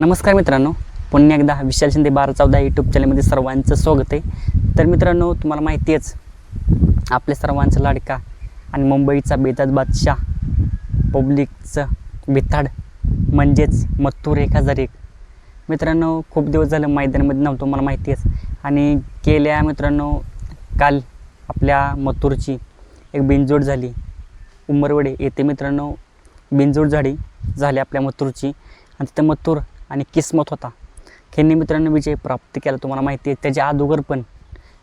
नमस्कार मित्रांनो पुन्हा एकदा विशाल शिंदे बारा चौदा यूट्यूब चॅनलमध्ये सर्वांचं स्वागत आहे. तर मित्रांनो तुम्हाला माहिती आहेच आपल्या सर्वांचा लाडका आणि मुंबईचा बेताज बादशाह पब्लिकचं बिथाड म्हणजेच मत्तूर एक हजार एक. मित्रांनो खूप दिवस झालं मैदानामध्ये नव्हतं मला माहिती आहेच. आणि गेल्या मित्रांनो काल आपल्या मत्तूरची एक बिनजोड झाली. उंबरवडे येथे मित्रांनो बिनजोड झाली झाली आपल्या मत्तूरची. आणि तिथं मत्तूर आणि किस्मत होता. खेळणी मित्रांनो विजय प्राप्त केला. तुम्हाला माहिती आहे त्याच्या अगोदर पण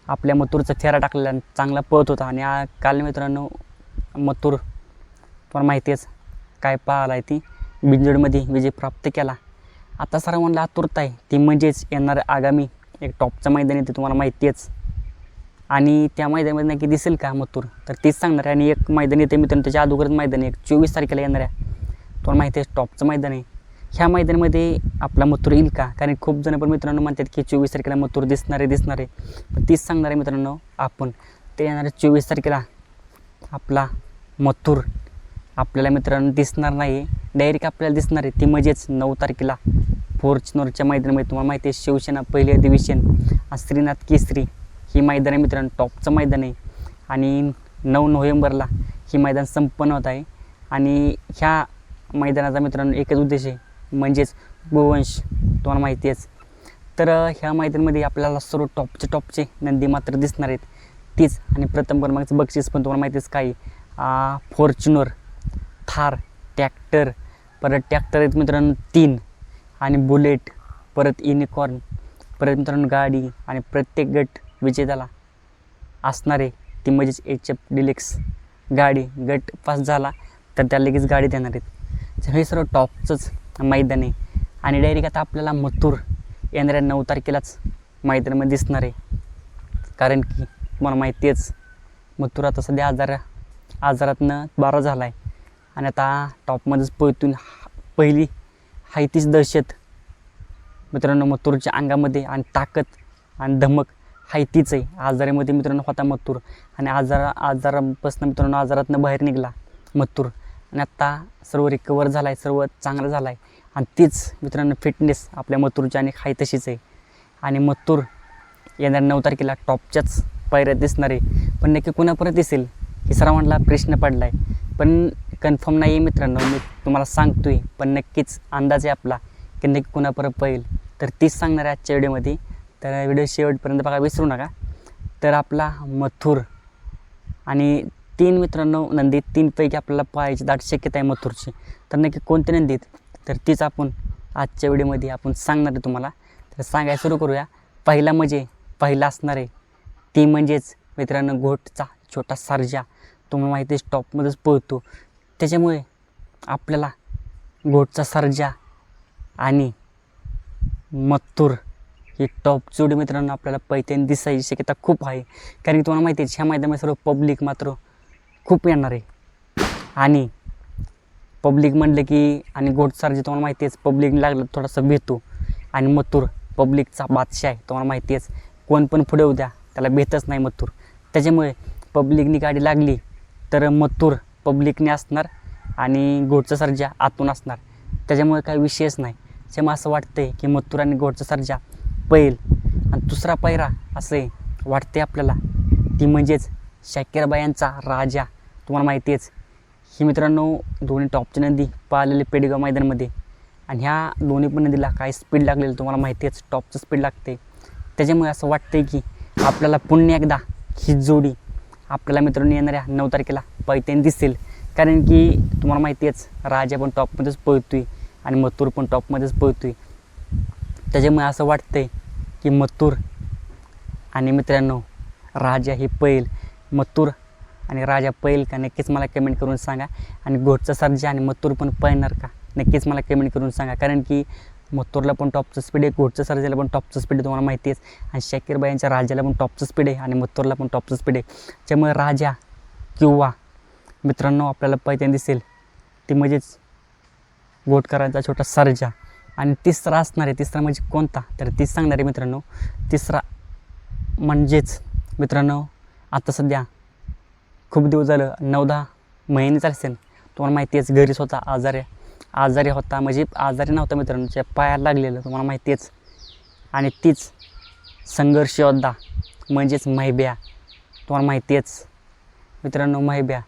आपल्या मथुरचा फेरा टाकलेला चांगला पळत होता. आणि काल मित्रांनो मथुर तुम्हाला माहिती आहेच काय पाहिला आहे ती. बिंजोडमध्ये विजय प्राप्त केला. आता सर्वांना आतुरता आहे. ती म्हणजेच येणारं आगामी एक टॉपचं मैदान येते तुम्हाला माहिती आहेच. आणि त्या मैदानामध्ये नक्की दिसेल का मथुर? तर तेच सांगणार आहे. आणि एक मैदान येते मित्रांनो त्याच्या अगोदरच मैदान आहे. एक चोवीस तारखेला येणार आहे. तुम्हाला माहिती आहे टॉपचं मैदान आहे. ह्या मैदानामध्ये आपला मथुर येईल का? कारण खूप जण पण मित्रांनो म्हणतात की चोवीस तारखेला मथुर दिसणार आहे दिसणार. आहे पण तीच सांगणार आहे मित्रांनो आपण. ते येणार चोवीस तारखेला आपला मथुर. आपल्याला मित्रांनो दिसणार नाही. डायरेक्ट आपल्याला दिसणार आहे. ती म्हणजेच नऊ तारखेला फॉर्च्युनरच्या मैदानामध्ये. तुम्हाला माहिती आहे शिवसेना पहिले अधिवेशन. श्रीनाथ केसरी ही मैदान आहे मित्रांनो. टॉपचं मैदान आहे. आणि नऊ नोव्हेंबरला ही मैदान संपन्न होत आहे. आणि ह्या मैदानाचा मित्रांनो एकच उद्देश आहे. म्हणजेच गोवंश तुम्हाला माहिती आहेच. तर ह्या माहितीमध्ये आपल्याला सर्व टॉपचे टॉपचे नंदी मात्र दिसणार आहेत. तीच आणि प्रथम क्रमांकाचं बक्षीस पण तुम्हाला माहितीच काय फॉर्च्युनर थार टॅक्टर परत टॅक्टर आहेत मित्रांनो तीन. आणि बुलेट परत युनिकॉर्न परत मित्रांनो गाडी आणि प्रत्येक गट विजेत्याला असणारे ती म्हणजेच एच एफ डिलेक्स गाडी गट पास झाला तर त्या लगेच गाडी देणार आहेत. हे सर्व टॉपचंच मैदान. आहे आणि डायरेक्ट आता आपल्याला मथुर येणाऱ्या नऊ तारखेलाच मैदानामध्ये दिसणार आहे. कारण की तुम्हाला माहिती आहेच मथुर आता सध्या आजार आजारातनं बारा झाला आहे आणि आता टॉपमध्येच पोहतून पहिली हाय तीच दहशत. मित्रांनो मथुरच्या अंगामध्ये आणि ताकद आणि धमक हाय तीच आहे. आजारामध्ये मित्रांनो होता मथुर. आणि आजारा आजारापासून मित्रांनो आजारातनं बाहेर निघाला मथुर. आणि आत्ता सर्व रिकवर झाला आहे सर्व चांगलं झालं आहे आणि तीच मित्रांनो फिटनेस आपल्या मथुरच्या आणि खाई तशीच आहे. आणि मथुर येणाऱ्या नऊ तारखेला टॉपच्याच पायऱ्या दिसणार आहे. पण नक्की कुणापर्यंत दिसेल की सर्वांना प्रश्न पडला आहे पण कन्फर्म नाही आहे मित्रांनो मी तुम्हाला सांगतो आहे पण नक्कीच अंदाज आहे आपला की नक्की कुणापर्यंत पाहिल तर तीच सांगणार आहे आजच्या व्हिडिओमध्ये. तर व्हिडिओ शेवटपर्यंत बघा विसरू नका. तर आपला मथुर आणि तीन मित्रांनो नंदी तीनपैकी आपल्याला पाहायची दाट शक्यता आहे मथुरची. तर नक्की कोणते नंदीत? तर तीच आपण आजच्या व्हिडिओमध्ये आपण सांगणार आहे तुम्हाला. तर सांगायला सुरू करूया. पहिला म्हणजे पहिला असणार आहे ती म्हणजेच मित्रांनो घोटचा छोटा सर्जा. तुम्हाला माहिती आहे टॉपमध्येच पळतो. त्याच्यामुळे आपल्याला घोटचा सर्जा आणि मत्तूर ही टॉप जोडी मित्रांनो आपल्याला पैत्याने दिसायची शक्यता खूप आहे. कारण की तुम्हाला माहिती आहे ह्या मैदानामध्ये सर्व पब्लिक मात्र खूप येणार आहे. आणि पब्लिक म्हणलं की आणि घोटसारजी तुम्हाला माहिती आहेच पब्लिक लागलं थोडासा भेतो आणि मथुर पब्लिकचा बादशाह आहे तुम्हाला माहिती आहेच कोण पण पुढे उद्या त्याला भेटच नाही मथुर. त्याच्यामुळे पब्लिकनी गाडी लागली तर मथुर पब्लिकने असणार आणि घोटचा सर्जा आतून असणार. त्याच्यामुळे काही विषयच नाही. त्यामुळे असं वाटतंय की मथुर आणि घोटचा सर्जा पैल आणि दुसरा पैरा असे वाटते आपल्याला. ती म्हणजेच शाकीरबायांचा राजा तुम्हाला माहिती आहेच. ही मित्रांनो दोन्ही टॉपच्या नदी पाळलेली पेडगाव मैदानामध्ये. आणि ह्या दोन्ही पण नदीला काय स्पीड लागलेलं तुम्हाला माहिती आहेच टॉपचं स्पीड लागते. त्याच्यामुळे असं वाटतंय की आपल्याला पुन्हा एकदा ही जोडी आपल्याला मित्रांनो येणाऱ्या नऊ तारखेला पैत्याने दिसेल. कारण की तुम्हाला माहिती आहेच राजा पण टॉपमध्येच पळतो आहे आणि मथुर पण टॉपमध्येच पळतो आहे त्याच्यामुळे असं वाटतंय की मथुर आणि मित्रांनो राजा ही पैल मथुर आणि राजा पैल का नक्कीच मला कमेंट करून सांगा. आणि घोटचा सर्जा आणि मत्तूर पण पळणार का नक्कीच मला कमेंट करून सांगा. कारण की मत्तूरला पण टॉपचं स्पीड आहे घोटचं सर्जाला पण टॉपचं स्पीड आहे तुम्हाला माहिती आहे. आणि शाकीरबाईंच्या राजाला पण टॉपचं स्पीड आहे आणि मत्तूरला पण टॉपचं स्पीड आहे. त्यामुळे राजा किंवा मित्रांनो आपल्याला पैत्याने दिसेल. ती म्हणजेच घोटकरांचा छोटा सर्जा आणि तिसरा असणार आहे तिसरा म्हणजे कोणता? तर तीच सांगणार आहे मित्रांनो तिसरा म्हणजेच मित्रांनो आता सध्या खूप दिवस झालं नऊ दहा महिने असेल. तुम्हाला माहिती आहेच घरी स्वतः आजारी आजारी होता म्हणजे आजारी नव्हता मित्रांनो त्या पायाला लागलेलं तुम्हाला माहितीच आणि तीच संघर्ष योद्धा म्हणजेच महिब्या. तुम्हाला माहितीच मित्रांनो महिब्या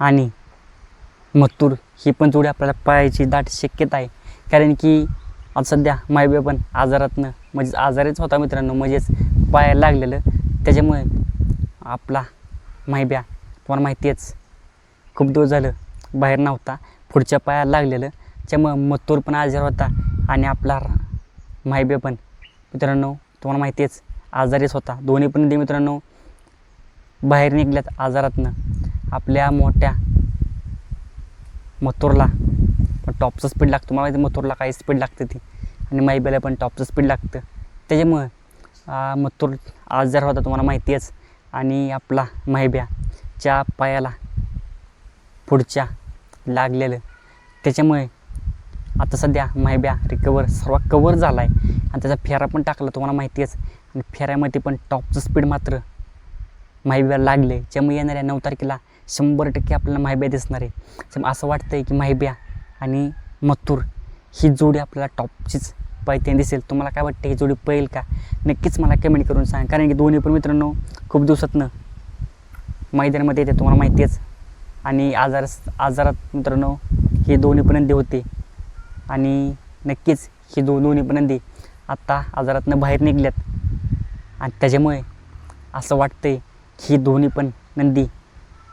आणि मत्तूर ही पण जोडी आपल्याला पाहायची दाट शक्यता आहे. कारण की आज सध्या मायबे पण आजारातनं म्हणजेच आजारीच होता मित्रांनो म्हणजेच पायाला लागलेलं. त्याच्यामुळे आपला मायब्या तुम्हाला माहिती आहेच. खूप दिवस झालं बाहेर नव्हता पुढच्या पायाला लागलेलं. त्यामुळं मतूर पण आजार होता आणि आपला मायबे पण. मित्रांनो तुम्हाला माहिती आहेच आजारीच होता. दोन्ही पण ते मित्रांनो बाहेर निघल्यात आजारातनं. आपल्या मोठ्या मथुरला पण टॉपचं स्पीड लागतं. मला माहिती मथुरला काही स्पीड लागते ती. आणि माईबेला पण टॉपचं स्पीड लागतं. त्याच्यामुळं आ, मथुर आजार होता तुम्हाला माहिती आहेच. आणि आपला महिब्याच्या पायाला पुढच्या लागलेलं. त्याच्यामुळे आता सध्या महिब्या रिकवर सर्व कवर झाला आहे आणि त्याचा फेरा पण टाकला तुम्हाला माहिती आहेच आणि फेऱ्यामध्ये पण टॉपचं स्पीड मात्र माहिब्या लागले. ज्यामुळे येणाऱ्या नऊ तारखेला शंभर टक्के आपल्याला माहिब्या दिसणार आहे. असं वाटतं आहे की माहिब्या आणि मथुर ही जोडी आपल्याला टॉपचीच पायथ्यान दिसेल तुम्हाला काय वाटतं ही जोडी पळेल का? नक्कीच मला कमेंट करून सांग. कारण की दोन्ही पण मित्रांनो खूप दिवसातनं मैदानामध्ये येते तुम्हाला माहिती आहेच. आणि आजार आजारात मित्रांनो हे दोन्ही पण नंदी होते. आणि नक्कीच ही दो दोन्ही पण नंदी आत्ता आजारातनं बाहेर निघल्यात. आणि त्याच्यामुळे असं वाटतंय की ही दोन्ही पण नंदी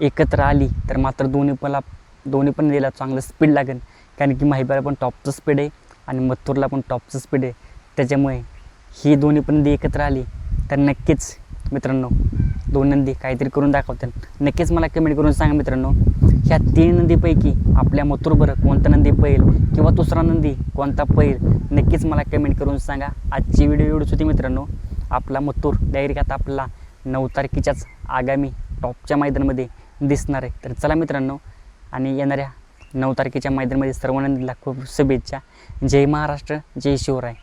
एकत्र आली तर मात्र दोन्ही पणला दोन्ही पण नदीला चांगलं स्पीड लागेल. कारण की माहिबाला पण टॉपचं स्पीड आहे. आणि मथुरला पण टॉपचं स्पीड आहे. त्याच्यामुळे ही दोन्ही पण नदी एकत्र आली. तर नक्कीच मित्रांनो दोन नंदी काहीतरी करून दाखवतात नक्कीच मला कमेंट करून सांगा मित्रांनो ह्या तीन नदीपैकी आपल्या मथुरबरं कोणता नंदी पहिल किंवा दुसरा नंदी कोणता पहिल नक्कीच मला कमेंट करून सांगा. आजची व्हिडिओ एवढीच होती मित्रांनो. आपला मथुर डायरेक्ट आता आपला नऊ तारखेच्याच आगामी टॉपच्या मैदानामध्ये दिसणार आहे. तर चला मित्रांनो आणि येणाऱ्या नऊ तारखेच्या मैदानामध्ये सर्वांना नंदीला खूप शुभेच्छा. जय महाराष्ट्र जय शिवराय.